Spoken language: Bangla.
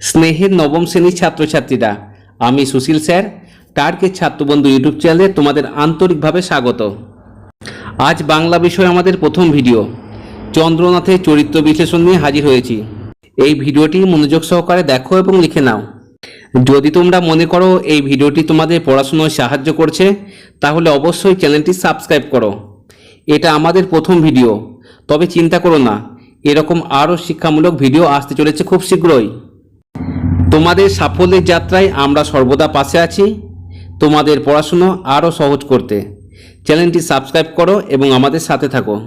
স্নেহের নবম শ্রেণির ছাত্রছাত্রীরা। আমি সুশীল স্যার টার্গেট ছাত্রবন্ধু ইউটিউব চ্যানেলে তোমাদের আন্তরিকভাবে স্বাগত। আজ বাংলা বিষয় আমাদের প্রথম ভিডিও। চন্দ্রনাথের চরিত্র বিশ্লেষণ নিয়ে হাজির হয়েছি। এই ভিডিওটি মনোযোগ সহকারে দেখো এবং লিখে নাও। যদি তোমরা মনে করো এই ভিডিওটি তোমাদের পড়াশুনোয় সাহায্য করছে, তাহলে অবশ্যই চ্যানেলটি সাবস্ক্রাইব করো। এটা আমাদের প্রথম ভিডিও। তবে চিন্তা করো না, এরকম আরও শিক্ষামূলক ভিডিও আসতে চলেছে খুব শীঘ্রই। তোমাদের সাফল্যের যাত্রায় আমরা সর্বদা পাশে আছি। তোমাদের পড়াশুনো আরও সহজ করতে। চ্যানেলটি সাবস্ক্রাইব করো এবং আমাদের সাথে থাকো।